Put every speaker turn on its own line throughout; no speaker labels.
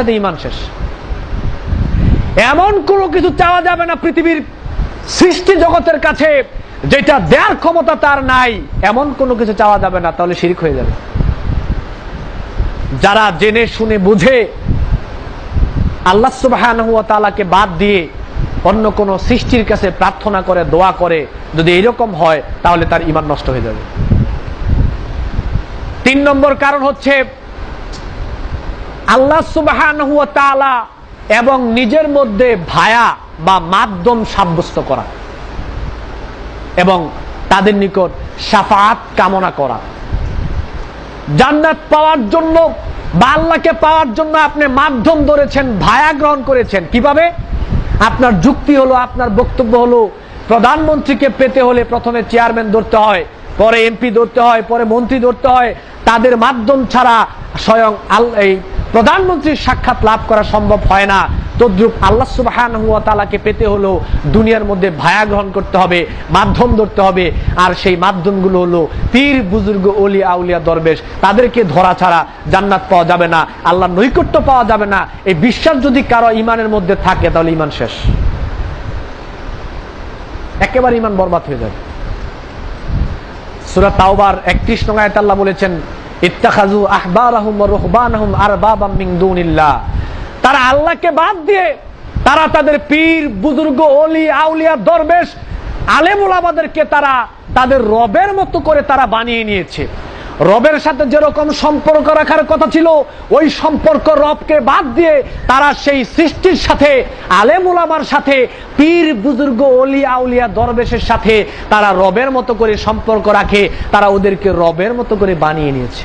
ইমান শেষ। এমন কোনো কিছু চাওয়া যাবে না পৃথিবীর সৃষ্টি জগতের কাছে, যেটা দেওয়ার ক্ষমতা তার নাই। এমন কোনো কিছু চাওয়া যাবে না, তাহলে শিরিক হয়ে যাবে। যারা জেনে শুনে বুঝে আল্লাহ বাদ দিয়ে অন্য কোন সৃষ্টির কাছে প্রার্থনা করে, দোয়া করে, যদি এরকম হয়, তাহলে তার ইমান নষ্ট হয়ে যাবে। তিন নম্বর কারণ হচ্ছে আল্লাহ সুবাহান তাআলা এবং নিজের মধ্যে ভায়া বা মাধ্যম সাব্যস্ত করা এবং তাদের নিকট সাফাত কামনা করা। জান্নাত পাওয়ার জন্য বা আল্লাহকে পাওয়ার জন্য আপনি মাধ্যম ধরেছেন, ভায়া গ্রহণ করেছেন। কীভাবে? আপনার যুক্তি হলো, আপনার বক্তব্য হলো, প্রধানমন্ত্রীকে পেতে হলে প্রথমে চেয়ারম্যান ধরতে হয়, পরে এমপি ধরতে হয়, পরে মন্ত্রী ধরতে হয়। তাদের মাধ্যম ছাড়া স্বয়ং আল এই প্রধানমন্ত্রীর সাক্ষাৎ লাভ করা সম্ভব হয় না। তদ্রুপ আল্লাহ সুবহানাহু হুয়া তালাকে পেতে হলো দুনিয়ার মধ্যে ভায়া গ্রহণ করতে হবে, মাধ্যম ধরতে হবে। আর সেই মাধ্যমগুলো হলো পীর, বুজুর্গ অলি আউলিয়া, দরবেশ। তাদেরকে ধরা ছাড়া জান্নাত পাওয়া যাবে না, আল্লাহর নৈকট্য পাওয়া যাবে না। এই বিশ্বাস যদি কারও ইমানের মধ্যে থাকে, তাহলে ইমান শেষ। একেবারে ইমান বরবাদ হয়ে যাবে। সূরা তাওবার 31 নং আয়াত আল্লাহ বলেছেন ইত্তাখাযু আহবারাহুম ওয়া রুহবানাহুম আরবাবাম মিন দুনিল্লাহ। তারা আল্লাহকে বাদ দিয়ে তারা তাদের পীর, বুজুর্গ, অলি, আউলিয়া, দরবেশ আলেম আমাদেরকে তারা তাদের রবের মতো করে তারা বানিয়ে নিয়েছে। রবের সাথে যেরকম সম্পর্ক রাখার কথা ছিল, ওই সম্পর্ক রবকে বাদ দিয়ে তারা সেই সৃষ্টির সাথে, আলেম ওলামার সাথে, পীর, বুজুর্গ অলি আউলিয়া, দরবেশের সাথে তারা রবের মতো করে সম্পর্ক রাখে, তারা ওদেরকে রবের মতো করে বানিয়ে নিয়েছে।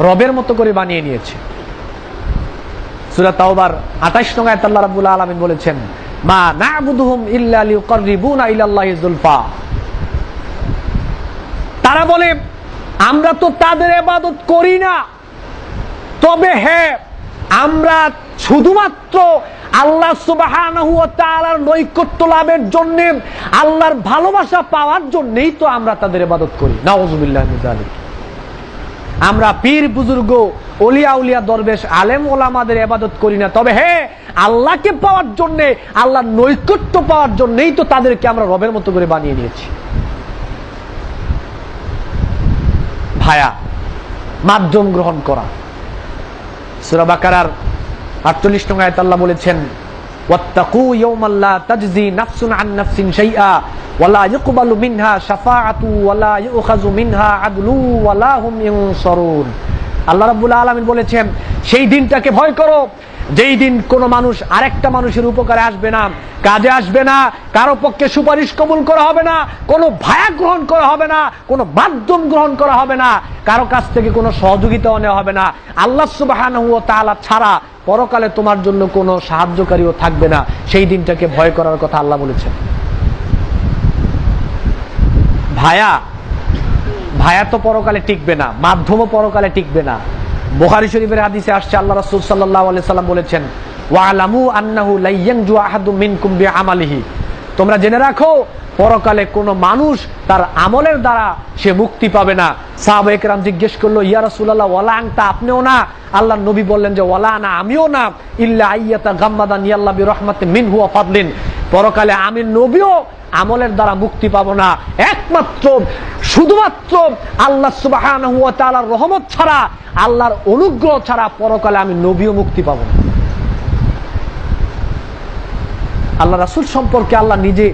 রবের মতো করে বানিয়ে নিয়েছে। সূরা তাওবার 28 নং আয়াত আল্লাহ রাব্বুল আলামিন বলেছেন মা ইল্লা যুলফা। তারা বলে, আমরা তো তাদের ইবাদত করি না। তবে হ্যাঁ আমরা শুধুমাত্র আল্লাহ তাআলার নৈকট্য লাভের জন্য, আল্লাহর ভালোবাসা পাওয়ার জন্যই তো আমরা তাদের ইবাদত করি। নাউযুবিল্লাহি যালিক। আমরা পীর বুজুর্গ, অলিয়া উলিয়া দরবেশ, আলেম ওলামাদের এবাদত করি না। তবে হ্যাঁ আল্লাহকে পাওয়ার জন্য, আল্লাহর নৈকট্য পাওয়ার জন্যই তো তাদেরকে আমরা রবের মতো করে বানিয়ে নিয়েছি। ভায়া, মাধ্যম গ্রহণ করা। সূরা বাকারার 48 নং আয়াত আল্লাহ বলেছেন ওয়াত্তাকু ইয়াওমাল্লা তাজজি নাফসুন আন নাফসিন শাইআ ওয়ালা ইউকবালু মিনহা শাফাআতু ওয়ালা ইউখাযু মিনহা আদলু ওয়ালা হুম ইনসারুন আল্লাহ রাব্বুল আলামিন বলেছেন, সেই দিনটাকে ভয় করো। যেই দিন কোনো মানুষ আরেকটা মানুষের উপকারে আসবে না, কাজে আসবে না, কারও পক্ষে সুপারিশ কবুল করা হবে না, কোনো ভায়া গ্রহণ করা হবে না, কোনো মাধ্যম গ্রহণ করা হবে না, কারও কাছ থেকে কোনো সহযোগিতাও নেওয়া হবে না। আল্লাহ সুবহানাহু ওয়া তাআলা ছাড়া পরকালে তোমার জন্য কোনো সাহায্যকারীও থাকবে না। সেই দিনটাকে ভয় করার কথা আল্লাহ বলেছেন। ভায়া ভায়া তো পরকালে টিকবে না, মাধ্যমও পরকালে টিকবে না। বোখারি শরীফের হাদিসে আসছে, আল্লাহ রাসূল আলাইহি সাল্লাম বলেছেন তোমরা জেনে রাখো, পরকালে কোন মানুষ তার আমলের দ্বারা সে মুক্তি পাবে না। সাহাবা একরাম জিজ্ঞেস করল, ইয়া রাসূলুল্লাহ, ওয়ালা আনতা? আপনিও না? আল্লাহ নবী বললেন যে, ওয়ালা না আমিও না। ইল্লা আইয়াতা গাম্মাদান ইয়াল্লাহ বিরহমাতিন মিনহু ফাদলিন। পরকালে আমি নবীও আমলের দ্বারা মুক্তি পাবো না। একমাত্র, শুধুমাত্র আল্লাহ ওয়া রহমত ছাড়া, আল্লাহর অনুগ্রহ ছাড়া পরকালে আমি নবীও মুক্তি পাবো না। আল্লাহ রাসূল সম্পর্কে আল্লাহ নিজে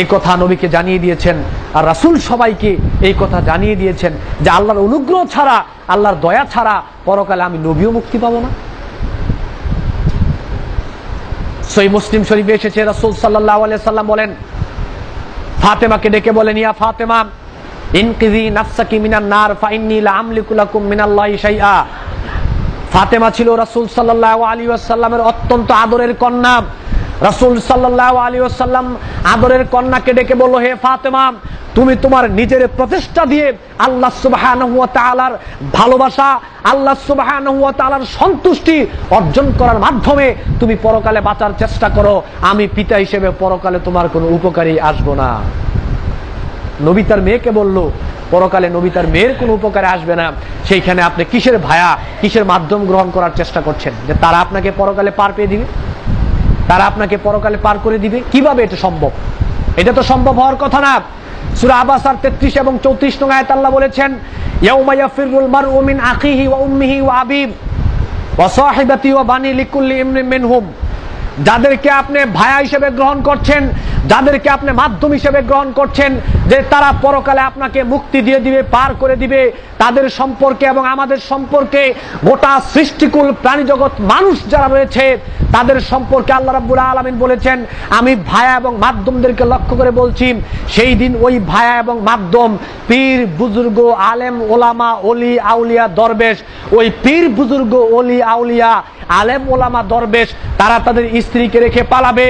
এই কথা নবীকে জানিয়ে দিয়েছেন, আর রাসূল সবাইকে এই কথা জানিয়ে দিয়েছেন যে আল্লাহর অনুগ্রহ ছাড়া, আল্লাহর দয়া ছাড়া পরকালে আমি নবীও মুক্তি পাবো না। সই মুসলিম শরীফে এসেছে রাসূল সাল্লাল্লাহু আলাইহি সাল্লাম বলেন ফাতেমাকে ডেকে বলেন, ইয়া ফাতেমা, ইনকিজি নাফসাকি মিনান নার, ফাইন্নি লা আমলিকু লাকুম মিনাল্লাহি শাইআ। ফাতেমা ছিল রাসূল সাল্লাল্লাহু আলাইহি ওয়াসাল্লামের অত্যন্ত আদরের কন্যা। রাসূল সাল্লাল্লাহু আলাইহি ওয়াসাল্লাম আদরের কন্যাকে ডেকে বলল, হে ফাতেমা তুমি তোমার নিজের প্রচেষ্টা দিয়ে আল্লাহ তাআলার ভালোবাসা, আল্লাহ তাআলার সন্তুষ্টি অর্জন করার মাধ্যমে তুমি পরকালে বাঁচার চেষ্টা করো। আমি পিতা হিসেবে পরকালে তোমার কোনো উপকারী আসব না। নবী তার মেয়েকে বলল, পরকালে নবী তার মেয়ের কোনো উপকারে আসবে না। সেইখানে আপনি কিসের ভায়া, কিসের মাধ্যম গ্রহণ করার চেষ্টা করছেন? যে তারা আপনাকে পরকালে পার পেয়ে দিবে? তারা আপনাকে পরকালে পার করে দিবে? কীভাবে এটা সম্ভব? এটা তো সম্ভব হওয়ার কথা না। সূরা আবাসার 33 এবং 34 নং আয়াত আল্লাহ বলেছেন ইয়াউমাইয়া ফিরুল মার মিন আকিহি ওয়া উম্মিহি ওয়া আবিব ওয়া সাহিবাতি ওয়া বানি লিকুল্লি ইমরিন মিনহুম। যাদেরকে আপনি ভায়া হিসেবে গ্রহণ করছেন যাদেরকে আপনি মাধ্যম হিসেবে গ্রহণ করছেন, যে তারা পরকালে আপনাকে মুক্তি দিয়ে দিবে, পার করে দিবে, তাদের সম্পর্কে এবং আমাদের সম্পর্কে গোটা সৃষ্টিকুল প্রাণী জগৎ মানুষ যারা রয়েছে, তাদের সম্পর্কে আল্লাহ রাব্বুল আলামিন বলেছেন, আমি ভায়া এবং মাধ্যমদেরকে লক্ষ্য করে বলছি, সেই দিন ওই ভায়া এবং মাধ্যম পীর, বুজুর্গ, আলেম, ওলামা অলি আউলিয়া, দরবেশ, ওই পীর, বুজুর্গ অলি আউলিয়া, আলেম, ওলামা, দরবেশ, তারা তাদের স্ত্রীকে রেখে পালাবে,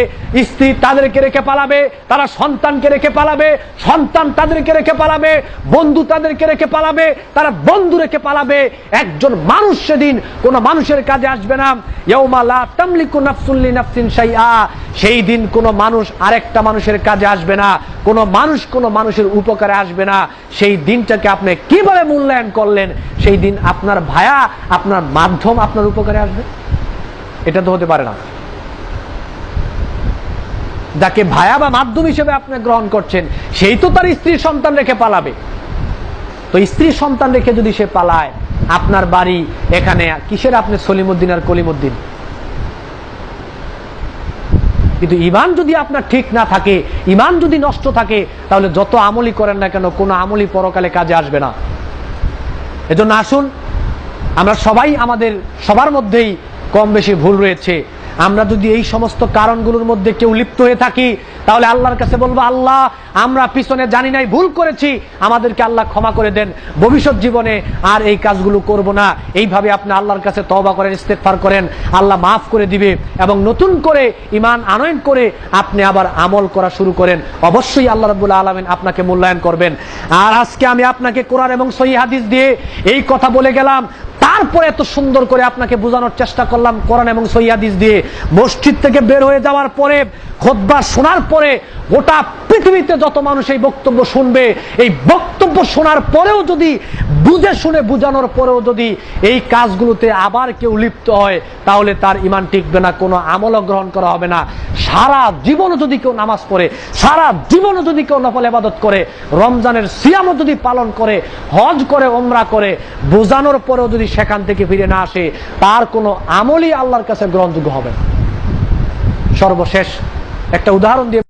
স্ত্রী তাদেরকে রেখে পালাবে। তারা সন্তানকে রেখে পালাবে, সন্তান তাদেরকে রেখে পালাবে, বন্ধু তাদেরকে রেখে পালাবে, তারা বন্ধু রেখে পালাবে। একজন মানুষ সেদিন কোন মানুষের কাজে আসবে না। সেই দিন কোন মানুষ আরেকটা মানুষের কাজে আসবে না। কোন মানুষ কোন মানুষের উপকারে আসবে না। সেই দিনটাকে আপনি কীভাবে মূল্যায়ন করলেন? সেই দিন আপনার ভায়া, আপনার মাধ্যম আপনার উপকারে আসবে? এটা তো হতে পারে না। যাকে ভায়া বা মাধ্যম হিসেবে আপনি গ্রহণ করছেন, সেই তো তার স্ত্রীর সন্তান রেখে পালাবে। তো স্ত্রীর সন্তান রেখে যদি সে পালায়, আপনার বাড়ি এখানে কিসের আপনি সলিমুদ্দিন আর কলিমুদ্দিন? কিন্তু ইমান যদি আপনার ঠিক না থাকে, ইমান যদি নষ্ট থাকে, তাহলে যত আমলি করেন না কেন, কোনো আমলি পরকালে কাজে আসবে না। এজন্য আসুন, আমরা সবাই আমাদের, সবার মধ্যেই কম বেশি ভুল রয়েছে। আমরা যদি এই সমস্ত কারণগুলোর মধ্যে কেউ লিপ্ত হয়ে থাকি, তাহলে আল্লাহর কাছে বলব, আল্লাহ, আমরা পিছনে জানি নাই, ভুল করেছি। আমাদেরকে আল্লাহ ক্ষমা করে দেন। ভবিষ্যৎ জীবনে আর এই কাজগুলো করব না। এইভাবে আপনি আল্লাহর কাছে তওবা করেন, ইস্তেগফার করেন। আল্লাহ মাফ করে দিবে এবং নতুন করে ইমান আনয়ন করে আপনি আবার আমল করা শুরু করেন। অবশ্যই আল্লাহ রাব্বুল আলামিন আপনাকে মূল্যায়ন করবেন। আর আজকে আমি আপনাকে কোরআন এবং সহি হাদিস দিয়ে এই কথা বলে গেলাম। তারপরে এত সুন্দর করে আপনাকে বোঝানোর চেষ্টা করলাম কোরআন এবং সৈয়াদিস দিয়ে। মসজিদ থেকে বের হয়ে যাওয়ার পরে, খোদবা শোনার পরে গোটা পৃথিবীতে যত মানুষ এই বক্তব্য শুনবে, এই বক্তব্য শোনার পরেও যদি, বুঝে শুনে বুঝানোর পরেও যদি এই কাজগুলোতে আবার কেউ লিপ্ত হয়, তাহলে তার ইমান টিকবে না, কোনো আমলও গ্রহণ করা হবে না। সারা জীবনও যদি কেউ নামাজ পড়ে, সারা জীবনও যদি কেউ নফল এবাদত করে, রমজানের সিয়ামও যদি পালন করে, হজ করে ওমরা করে, বোঝানোর পরেও যদি সেখান থেকে ফিরে না আসে, তার কোনো আমলই আল্লাহর কাছে গ্রহণযোগ্য হবে না। সর্বশেষ একটা উদাহরণ দিয়ে